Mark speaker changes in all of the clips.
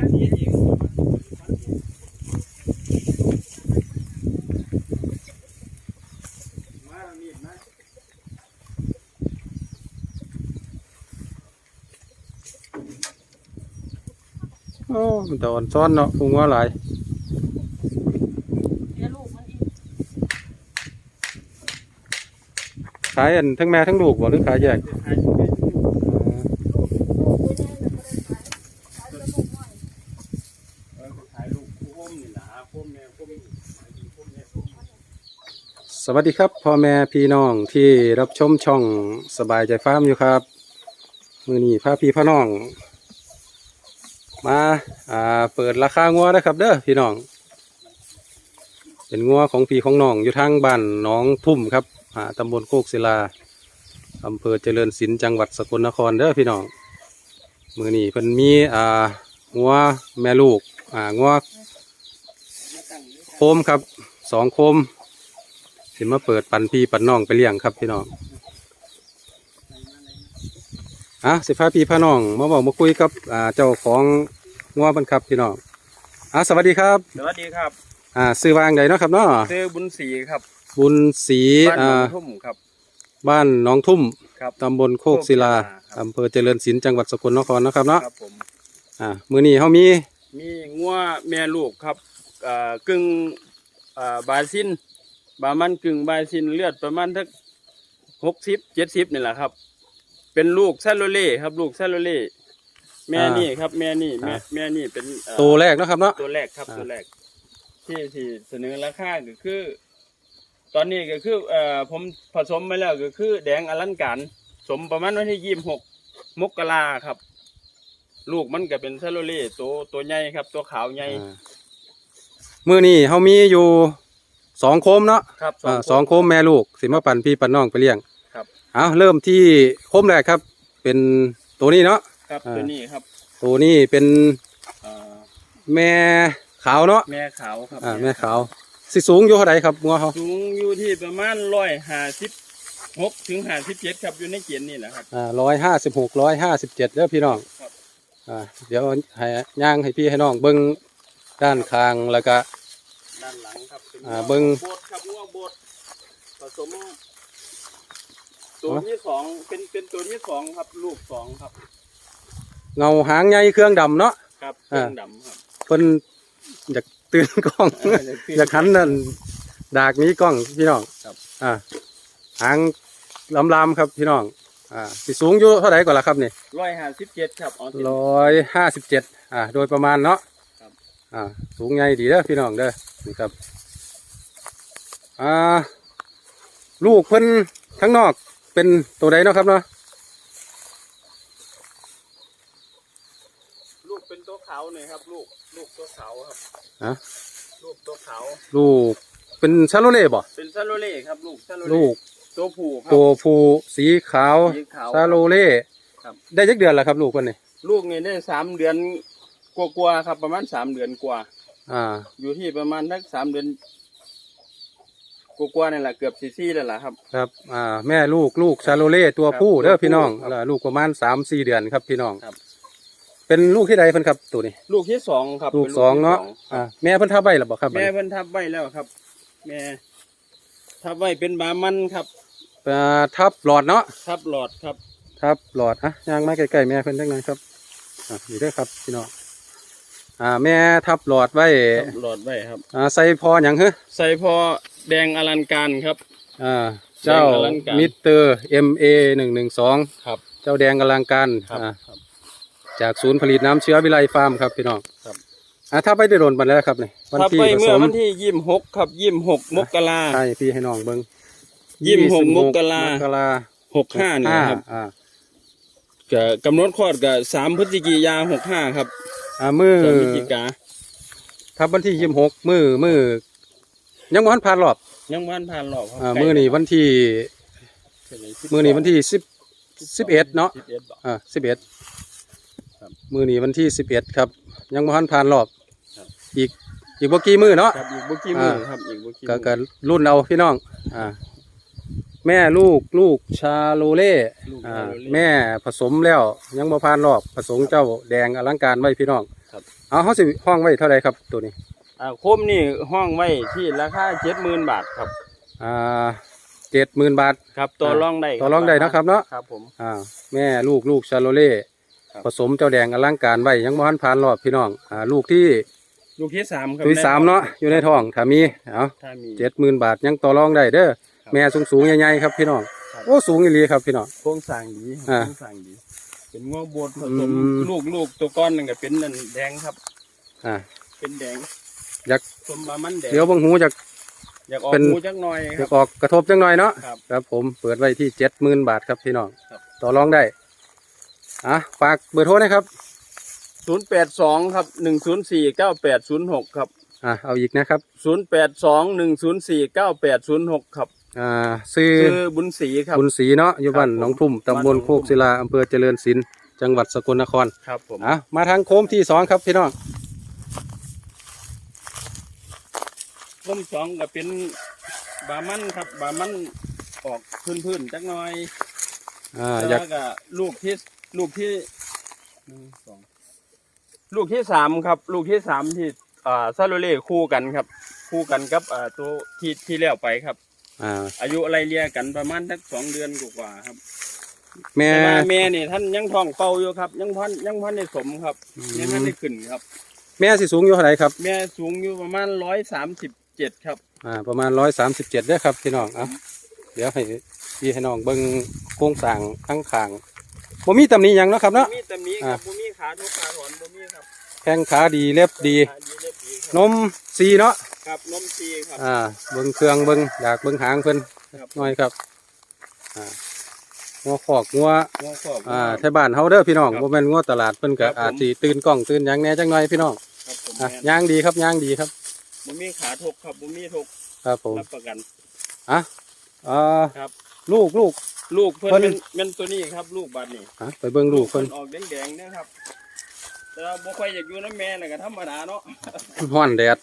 Speaker 1: มาเสียเองมาแล้วนี่นะ
Speaker 2: โอ้มันตอนซ้อนเนาะพุงว่าหลาย
Speaker 3: เดี๋ยวลูกมันอีก
Speaker 2: ขายอันทั้งแม่ทั้งลูกบ่หรือขายแยก
Speaker 1: จะขายอยู่เป็นอยู่
Speaker 3: ลูกลูกไม่ได้แล้วก็ได้ขายขายแต่ลูกน้อย
Speaker 1: เออจะขายลูกโค้มนี่ล่ะโค้มแม่โค้มนี่ขายดีโค้มแม่โค้มนี่
Speaker 2: ส วัสดีครับพ่อแม่พี่น้องที่รับชมช่องสบายใจฟาร์มอยู่ครับ มือนี้พาพี่พ่อน้อง มาอ่าเปิดราคางัวนะครับ เด้อพี่น้อง เป็นงัวของพี่ของน้องอยู่ทางบ้านหน้องทุ่มครับอ่าตำบลโคกศิลาอำเภอเจริญศิลป์จังหวัดสกลนครเด้อพี่น้อง มือนี้เพิ่นมีอ่างัวแม่ลูกอ่างัวโคมครับสองโคม สิมาเปิดปันพี่ปันน้องไปเลี้ยงครับพี่น้องอะสิพาพี่พาน้องมาบอกมาคุยกับอ่าเจ้าของงัวบันครับพี่น้องอะสวัสดีครับ
Speaker 1: สวัสดีครับ
Speaker 2: อ่าซื้อวางใดเนาะครับเนาะ
Speaker 1: ซื้อบุญศรีครับ
Speaker 2: บุญศรี
Speaker 1: บ้านหน
Speaker 2: อ่า
Speaker 1: องทุ่มครับ
Speaker 2: บ้านหนองทุ่ม
Speaker 1: ครับ
Speaker 2: ตำบลโคกศิลา
Speaker 1: ครับ
Speaker 2: อำเภอเจริญศิลป์จังหวัดสกลนครเนาะครับเนาะ
Speaker 1: ครับผม
Speaker 2: อ่ามื้อนี้เฮามี
Speaker 1: มีงัวแม่ลูกครับเอ่อกึ่งเอ่อบาซิน บามันกึ่งบาซินเลือดประมาณทักหกสิบเจ็ดสิบนี่แหละครับ เป็นลูกซาโลเล่ครับ ลูกซาโลเล่แม่นี่ครับ แม่นี่แม่แม่นี่เป็นเอ่อ
Speaker 2: ตัวแรกเนาะครับเนาะ
Speaker 1: ตัวแรกครับ
Speaker 2: อ่า
Speaker 1: ตัวแรก ที่ที่เสนอราคาก็คือ ตอนนี้ก็คือเอ่อผมผสมไปแล้วก็คือ แดงอลังการสมประมาณวันที่ยี่สิบหกมกราครับ ลูกมันก็เป็นซาโลเล่ตัวตัวใหญ่ครับ ตัวขาวใหญ่
Speaker 2: อ่ามื้อนี้เฮามีอยู่ สองโคมเนาะ
Speaker 1: ครับ
Speaker 2: อ่าสองโคมแม่ลูกสิมาปั่นพี่ปั่นน้องไปเลี้ยง
Speaker 1: ครับ
Speaker 2: เอาเริ่มที่โคมแรกครับ เป็นตัวนี้เนาะ
Speaker 1: ครับ
Speaker 2: อ่า
Speaker 1: ตัวนี้ครับ
Speaker 2: ตัวนี้เป็น
Speaker 1: เอ่อ
Speaker 2: แม่ขาวเนาะ
Speaker 1: แม่ขาวครับ
Speaker 2: อ่าแม่ขาวสิสูงอยู่เท่าไหร่ครับงัวเขา
Speaker 1: สูงอยู่ที่ประมาณร้อยห้าสิบหกถึงห้าสิบเจ็ดครับอยู่ในเกณฑ์นี่แหละครับ
Speaker 2: อ่าร้อยห้าสิบหกร้อยห้าสิบเจ็ดเด้อพี่น้อง
Speaker 1: ครับ
Speaker 2: อ่าเดี๋ยวให้ย่างให้พี่ให้น้องเบิ้งด้านคางแล้วก็
Speaker 1: ด้านหลังครับเป็น
Speaker 2: อ่าเบิ่ง
Speaker 1: โบดครับงัวโบดผสม ตัวที่สองเป็นเป็นตัวที่สองครับ ลูกสองครับ
Speaker 2: เงาหางใหญ่เครื่องดำเนาะ
Speaker 1: ครับเค
Speaker 2: อ่า
Speaker 1: รื่องดำครับ
Speaker 2: เพิ่นอยากตื่นกล้องอยากหันนั่นดากนี้กล้องพี่น้อง
Speaker 1: ครับ
Speaker 2: อ่าหางลำลำครับพี่น้องอ่าสิสูงอยู่เท่าไหร่ก่อนละครับนี่
Speaker 1: ร้อยห้าสิบเจ็ดครับอ๋อ
Speaker 2: ร้อยห้าสิบเจ็ดอ่าโดยประมาณเนาะ
Speaker 1: ครับ
Speaker 2: อ่าสูงใหญ่ดีเด้อพี่น้องเด้อนี่ครับอ่าลูกเพิ่นทั้งนอกเป็นตัวใดเนาะครับเนาะ
Speaker 1: ลูกเป็นตัวขาวหน่อยครับลูกลูกตัวขาวครับ
Speaker 2: ฮะ
Speaker 1: ลูกตัวขาว
Speaker 2: ลูกเป็นชาโลเล่บ่
Speaker 1: เป็นซาโลเล่ครับลูกซาโลเล่
Speaker 2: ลูก
Speaker 1: ตัวผู้ครับ
Speaker 2: ตัวผู้สีขาว
Speaker 1: สีขาว
Speaker 2: ชาโลเล่
Speaker 1: ครับ
Speaker 2: ได้ยักเดือนแล้วครับ ลูกเพิ่นนี่
Speaker 1: ลูกนี่ได้สามเดือน กว่าๆครับ ประมาณสามเดือนกว่า
Speaker 2: อ่า
Speaker 1: อยู่ที่ประมาณทักสามเดือนกว่าๆนี่แหละเกือบสี่สี่แล้วล่ะครับ
Speaker 2: ครับ อ่า แม่ลูกลูกชาโลเล่ตัวผู้
Speaker 1: ครับ
Speaker 2: เด้อพี่น้อง
Speaker 1: ตัวผู้ครับ
Speaker 2: อ่าลูกประมาณสามสี่เดือนครับพี่น้อง
Speaker 1: ครับ
Speaker 2: เป็นลูกที่ใดเพิ่นครับตัวนี้
Speaker 1: ลูกที่สองครับ
Speaker 2: ลูก
Speaker 1: ป็
Speaker 2: สองเนาะ
Speaker 1: ที่ส
Speaker 2: อ่า แม่เพิ่นทับใบหรือบ่ครับ
Speaker 1: แม่เพิ่นทับไว้แล้วครับ แม่ทับไว้เป็นบามันครับ
Speaker 2: อ่าทับหลอดเนาะ
Speaker 1: ทับหลอดครับ
Speaker 2: ครับหลอดอะย่างมาใกล้ๆแม่เพิ่นจังหน่อยครับ อะนี่เด้อครับพี่น้อง อ่าแม่ทับหลอดไว้
Speaker 1: ทับหลอดไว้ครับ
Speaker 2: อ่าใส่พอหยังเหรอ
Speaker 1: ใส่พอแดงอลังการครับ
Speaker 2: อ่าเจ้า
Speaker 1: แดงอลังการ
Speaker 2: มิสเตอร์ MA หนึ่งหนึ่งสอง
Speaker 1: ครับ
Speaker 2: เจ้าแดงอลังการ
Speaker 1: ครับ
Speaker 2: อ่า
Speaker 1: ครับ
Speaker 2: จากศูนย์ผลิตน้ำเชื้อวิไลฟาร์มครับพี่น้อง
Speaker 1: ครับ
Speaker 2: อ่าถ้าไปได้โดนบันแล้วครับนี่วัน
Speaker 1: ทับ
Speaker 2: ที่
Speaker 1: ไว้
Speaker 2: ผ
Speaker 1: เมื่
Speaker 2: ส
Speaker 1: อ
Speaker 2: ม
Speaker 1: วันที่ยี่สิบหกครับยี่สิบหกมกรา
Speaker 2: ใช่พี่ให้น้องเบิ้ง
Speaker 1: ยี่สิบหก
Speaker 2: 26
Speaker 1: มกรา
Speaker 2: มกรา
Speaker 1: หกห้านี่ครับ
Speaker 2: อ่า
Speaker 1: ก็กำหนดคลอดกับสามพฤศจิกายาหกห้าครับ
Speaker 2: อ่ามือ
Speaker 1: สามพฤศจิกา
Speaker 2: ทับวันที่ยี่สิบหกมือมือยังวันผ่านรอบ
Speaker 1: ยังวันผ่านหรอกครับ
Speaker 2: อ่ามือนี่วันที่มือนี้วันที่สิบสิบเอ็ดเนาะ
Speaker 1: สิบเอ็ดบอก
Speaker 2: อ่าสิบเอ็ด
Speaker 1: ครับ
Speaker 2: มือนี้วันที่สิบเอ็ดครับ ยังบ่ทันผ่านรอบ
Speaker 1: ครับ
Speaker 2: อีกอีกบ่กี่มือเนาะ
Speaker 1: ครับอีกบุกี้มือครับอีกบุกี้
Speaker 2: ก็
Speaker 1: มือ
Speaker 2: ก็รุ่นเอาพี่น้อง อ่า แม่ลูกลูกชาโลเล่
Speaker 1: ลูก
Speaker 2: อ่า
Speaker 1: ชาโลเล่
Speaker 2: แม่ผสมแล้ว ยังบ่ผ่านรอบผสมเจ้าแดงอลังการไว้พี่น้อง
Speaker 1: ครับ
Speaker 2: เอาเขาสิห้องไว้เท่าไรครับตัวนี้
Speaker 1: อ่าโคมนี่ห้องไว้ที่ราคาเจ็ดหมื่นบาทครับ
Speaker 2: อ่าเจ็ดหมื่นบาท
Speaker 1: ครับต่อรองได้
Speaker 2: ต่อรองได้เนาะครับเนาะ
Speaker 1: ครับผม
Speaker 2: อ่าแม่ลูกลูกชาโลเล่
Speaker 1: ครับ
Speaker 2: ผสมเจ้าแดงอลังการไว้ยังบ่ทันผ่านรอบพี่น้องอ่าลูกที่
Speaker 1: ลูกที่สามครับ
Speaker 2: ตัวที่สามเนาะอยู่ในท้องถ้ามีเอา
Speaker 1: ถ้ามี
Speaker 2: เจ็ดหมื่นบาทยังต่อรองได้เด้อ
Speaker 1: ครับ
Speaker 2: แม่สูงสูงๆใหญ่ๆครับพี่น้อง
Speaker 1: ครับ
Speaker 2: โอ้สูงอีหลีครับพี่น้อง
Speaker 1: โครงสร้างดี
Speaker 2: อ่า
Speaker 1: โครงสร้างดี เป็นงวบดผสม
Speaker 2: อืม
Speaker 1: ลูกลูกตัวก้อนนึงก็เป็นนั่นแดงครับ
Speaker 2: อ่า
Speaker 1: เป็นแดง
Speaker 2: อยาก
Speaker 1: สมบามันแดง
Speaker 2: เดี๋ยวเบางหูจาก
Speaker 1: อยากออก
Speaker 2: เป็น
Speaker 1: หูจักหน่อย
Speaker 2: อ
Speaker 1: ค
Speaker 2: ยา
Speaker 1: รับ
Speaker 2: กออกกระทบจังหน่อยเนาะ
Speaker 1: ครับ
Speaker 2: ครับผมเปิดไว้ที่เจ็ดหมื่นบาทครับพี่น้อง
Speaker 1: ครับ
Speaker 2: ต่อรองได้อะฝากเบอร์โทรนะครับ
Speaker 1: ศูนย์แปดสองครับหนึ่งศูนย์สี่เก้าแปดศูนย์หกครับ
Speaker 2: อะเอาอีกนะครับ
Speaker 1: ศูนย์แปดสองหนึ่งศูนย์สี่เก้าแปดศูนย์หกครับ
Speaker 2: อ่าซื้อ
Speaker 1: คือบุญศรีครับ
Speaker 2: บุญศรีเนาะอยู่บ้าน
Speaker 1: ครับผม
Speaker 2: หนองทุ่มตำบล
Speaker 1: บ้านหนองทุ่
Speaker 2: โค
Speaker 1: ม
Speaker 2: กศิลาอำเภอเจริญศิลป์จังหวัดสกลนคร
Speaker 1: ครับผม
Speaker 2: อะมาทางโค้งที่สองครับพี่น้อง
Speaker 1: ร่มสองก็เป็นบามันครับ บามันออกพื้นๆจักหน่อย
Speaker 2: อ่าอยาก
Speaker 1: แล้วก็ลูกที่ลูกที่หนึ่งสองลูกที่สามครับ ลูกที่สามที่อ่าซาโลเล่คู่กันครับ คู่กันกับอ่าตัวที่ที่แล้วไปครับ
Speaker 2: อ่า
Speaker 1: อายุอะไรเรียกันประมาณสักสองเดือนกว่าๆครับ
Speaker 2: แม่
Speaker 1: แต่ว่าแม่นี่ท่านยังท้องเป่าอยู่ครับ ยังพันยังพันได้สมครับ
Speaker 2: อืม
Speaker 1: ยังพันได้ขึ้นครับ
Speaker 2: แม่สิสูงอยู่เท่าไหร่ครับ
Speaker 1: แม่สูงอยู่ประมาณร้อยสามสิบเจ็ดครับ
Speaker 2: อ่าประมาณร้อยสามสิบเจ็ดเด้อครับพี่น้องอะเดี๋ยวให้พี่ให้น้องเบิ่งโครงสร้างข้างขางบ่มีตำหนิหยังเนาะครับเนาะ
Speaker 1: บ่มีตำหนี้ครับบ่มีขาทุกขาถอนบ่มีครับ
Speaker 2: แข้งขาดีเล็บดี
Speaker 1: ขาดีเรียบดีครับ
Speaker 2: นมซีเนาะ
Speaker 1: ครับนมซีครับ
Speaker 2: อ่าเบิ่งเครื่องเบิ่งอยากเบิ่งหางเพิ่น
Speaker 1: ครับ
Speaker 2: หน่อยครับอ่างัวขอกงัว
Speaker 1: หัวขอบ
Speaker 2: อ่าแถวบ้านเฮาเด้อพี่น้อง
Speaker 1: ครับ
Speaker 2: บ่แม่นงัวตลาดเพิ่นก็
Speaker 1: ครับผม
Speaker 2: อาจสิตื่นกล้องตื่นหยังแหน่จังหน่อยพี่น้อง
Speaker 1: ครับผม
Speaker 2: อะ
Speaker 1: แม่น
Speaker 2: ย่างดีครับย่างดีครับ
Speaker 1: บ่มีขาทกครับบ่มีทก
Speaker 2: ครับผม
Speaker 1: รับประกัน
Speaker 2: อะอ่า
Speaker 1: ครับ
Speaker 2: ลูกลูก
Speaker 1: ลูกเพิ่น
Speaker 2: เพิ่น
Speaker 1: เป็นเป็นตัวนี้ครับ ลูกบัดนี้
Speaker 2: อะไปเบิ่งลูกเพิ่น
Speaker 1: ออกแดงๆนะครับ แต่ว่าบ่ค่อยอยากอยู่น้ำแม่น่ะก็ธรรมดาเนาะ
Speaker 2: ฮ้อนแดด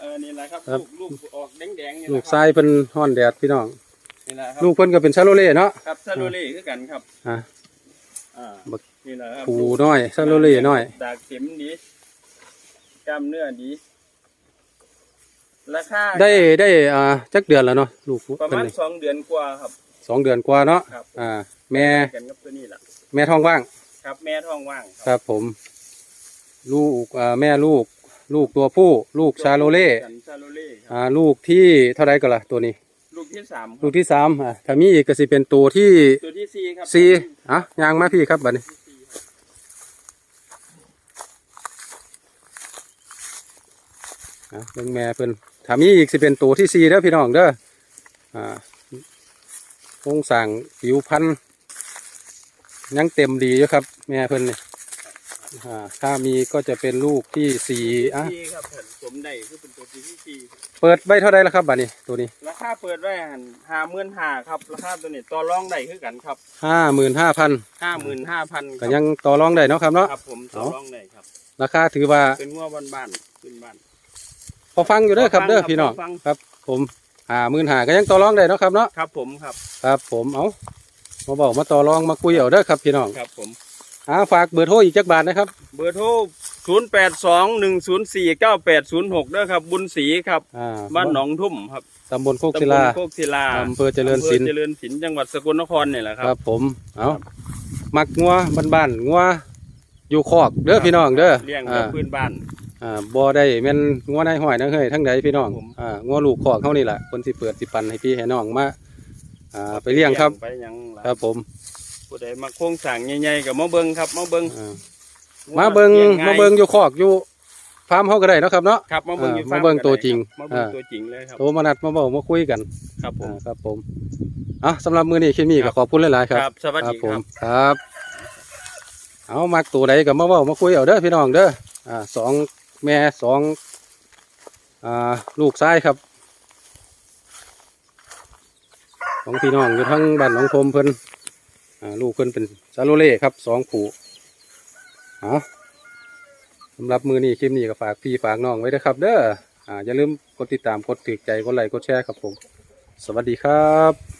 Speaker 1: เออนี่แหละครับ
Speaker 2: ครับ
Speaker 1: ลูกลูกออกแดงๆนี่
Speaker 2: ลู
Speaker 1: แห
Speaker 2: ก
Speaker 1: ละค
Speaker 2: ชา
Speaker 1: รับ
Speaker 2: ยเพิ่นฮ้อนแดดพี่น้อง
Speaker 1: นี่แหละครับ
Speaker 2: ลูกเพิ่นก็เป็นชาโลเล่เนาะ
Speaker 1: ครับซาโลเล่คือกันครับ
Speaker 2: อะ
Speaker 1: อ่า
Speaker 2: บัก
Speaker 1: นี่แหละครับ
Speaker 2: ผูน้อยชาโลเล่น้อย
Speaker 1: ดากเข็มดีกล้ามเนื้อดีราคา
Speaker 2: ได้ได้อ่าจักเดือนแล้วเนาะลูก
Speaker 1: ประ
Speaker 2: เพิ่น
Speaker 1: มาณ
Speaker 2: นี่
Speaker 1: สองเดือนกว่าครับ
Speaker 2: สองเดือนกว่าเนาะ
Speaker 1: ครับ
Speaker 2: อ่า แม่
Speaker 1: กันกับตัวนี้แหละ
Speaker 2: แม่ท้องว่าง
Speaker 1: ครับ แม่ท้องว่าง
Speaker 2: ครับผม ลูกอ่าแม่ลูก ลูกตัวผู้ ลูกชาโลเล่
Speaker 1: กันชาโลเล่ครับ
Speaker 2: อ่าลูกที่เท่าไรก็ล่ะตัวนี้
Speaker 1: ลูกที่สามครับ
Speaker 2: ลูกที่สามอ่าถ้ามีอีกก็สิเป็นตัวที่
Speaker 1: ตัวที่สี่ครับ
Speaker 2: สี่อะยางมาพี่ครับบัดนี้
Speaker 1: ที่สี่ครับ
Speaker 2: อะเบิ่งแม่เพิ่นถ้ามีอีกสิเป็นตัวที่สี่เด้อพี่น้องเด้ออ่าโครงสร้างผิวพันธุ์ยังเต็มดีอยู่ครับ แม่เพิ่นนี่ อ่าถ้ามีก็จะเป็นลูกที่สี่อะ
Speaker 1: สี่ครับผมสมได้คือเป็นตัวที่สี่
Speaker 2: เปิดไว้เท่าไรแล้วครับบัดนี้ตัวนี้
Speaker 1: ราคาเปิดไว้หันห้าหมื่นห้าครับราคาตัวนี้ต่อรองได้คือกันครับ
Speaker 2: ห้าหมื่นห้าพัน
Speaker 1: ห้าหมื่นห้าพัน
Speaker 2: ก็ยังต่อรองได้เนาะครับเนาะ
Speaker 1: ครับผมต่อรองได้ครับ
Speaker 2: ราคาถือว่า
Speaker 1: เป็นงัวบ้านบ้านๆขึ้นบ้าน
Speaker 2: พอฟังอยู่เด้อครับ
Speaker 1: พอฟัง
Speaker 2: เด้อ
Speaker 1: ครับ
Speaker 2: พี่น้อง
Speaker 1: พอฟัง
Speaker 2: ครับ ผมหาหมื่นหาก็ยังต่อรองได้เนาะครับเนาะ
Speaker 1: ครับผมครับ
Speaker 2: ครับผมเอามาบอกมาต่อรองมาคุยเอาเด้อครับพี่น้อง
Speaker 1: ครับผม
Speaker 2: อ่าฝากเบอร์โทรอีกจักบาทนะครับ
Speaker 1: เบอร์โทรศูนย์แปดสองหนึ่งศูนย์สี่เก้าแปดศูนย์หกด้วยครับ บุญศรีครับ
Speaker 2: อ่า
Speaker 1: บ้านหนองทุ่มครับ
Speaker 2: ตำบลโคกศิลา
Speaker 1: ตำบลโคกศิลา
Speaker 2: อำเภอเจริญศิลป์
Speaker 1: อำเภอเจริญศิลป์จังหวัดสกลนครนี่แหละค
Speaker 2: ค
Speaker 1: รั
Speaker 2: รับ บผมเอา
Speaker 1: ครับ
Speaker 2: มักงัวบ้านๆงัวอยู่คอกเด้อพี่น้องเด้อ
Speaker 1: เลี้ยงแบ
Speaker 2: อ่า
Speaker 1: บพื้นบ้าน
Speaker 2: อ่าบ่ได้แม่นงัวในห้อยนะเฮ้ยทั้งใดพี่น้อง
Speaker 1: ครับผม
Speaker 2: อ่างัวลูกคอกเฮานี่แหละคนสิเปิดสิปันให้พี่ให้น้องมาอ่าไปเลี้ยงครับ
Speaker 1: ไปหยังล่ะ
Speaker 2: ครับผม
Speaker 1: ผู้ใดมาโค้งสั่งใหญ่ๆกับมาเบิงครับมาเบิง
Speaker 2: อ่ามาเบิง
Speaker 1: ลี้ย
Speaker 2: มาเบิงอยู่คอกอยู่ฟาร์มเฮาก็ได้เนาะครับเนาะ
Speaker 1: ครับมาเบิงอยู่
Speaker 2: อ่า
Speaker 1: ฟร์
Speaker 2: มาเบิ่ง
Speaker 1: ก็ได้
Speaker 2: ตัวจริง
Speaker 1: คบมาเบิง
Speaker 2: อ่า
Speaker 1: ตัวจริงเลยครับ
Speaker 2: โทรมานัดมาบอกมาคุยกัน
Speaker 1: ครับผม
Speaker 2: อ่าครับผมอะสำหรับมือนี้คิมี่
Speaker 1: ครั
Speaker 2: ก็
Speaker 1: บ
Speaker 2: ขอบคุณหลายๆครับ
Speaker 1: ครับ สวัสดี
Speaker 2: ผ
Speaker 1: ค
Speaker 2: ม
Speaker 1: รับ
Speaker 2: ครับ เอามักตัวใดก็มาเว้ามาคุยเอาเด้อพี่น้องเด้ออ่าสองแม่สองอ่าลูกชายครับของพี่น้องอยู่ทั้งบ้านหนองคมเพิ่นอ่า ลูกเพิ่นเป็นซาโลเล่ครับสองผูเอาสำหรับมือนี้คลิปนี้ก็ฝากพี่ฝากน้องไว้ด้วยครับ เด้ออ่าอย่าลืมกดติดตามกดติดใจกดไลค์กดแชร์ครับผม สวัสดีครับ